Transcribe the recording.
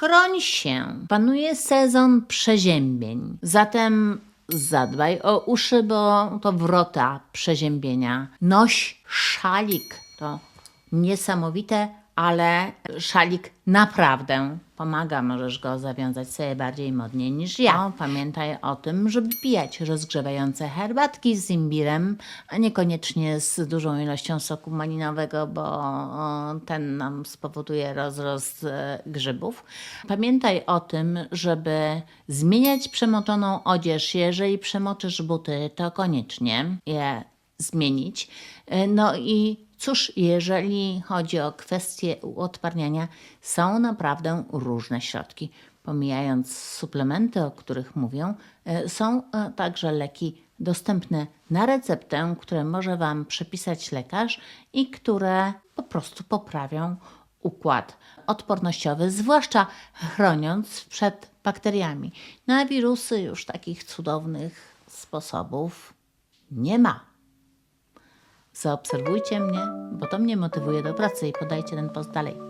Chroń się. Panuje sezon przeziębień. Zatem zadbaj o uszy, bo to wrota przeziębienia. Noś szalik. To niesamowite, ale szalik naprawdę pomaga. Możesz go zawiązać sobie bardziej modnie niż ja. O, pamiętaj o tym, żeby pijać rozgrzewające herbatki z imbirem, a niekoniecznie z dużą ilością soku malinowego, bo ten nam spowoduje rozrost e, grzybów. Pamiętaj o tym, żeby zmieniać przemoczoną odzież. Jeżeli przemoczysz buty, to koniecznie je zmienić. E, No i cóż, jeżeli chodzi o kwestie uodparniania, są naprawdę różne środki. Pomijając suplementy, o których mówią, e, są e, także leki dostępne na receptę, które może Wam przepisać lekarz i które po prostu poprawią układ odpornościowy, zwłaszcza chroniąc przed bakteriami. Na wirusy już takich cudownych sposobów nie ma. Zaobserwujcie mnie, bo to mnie motywuje do pracy i podajcie ten post dalej.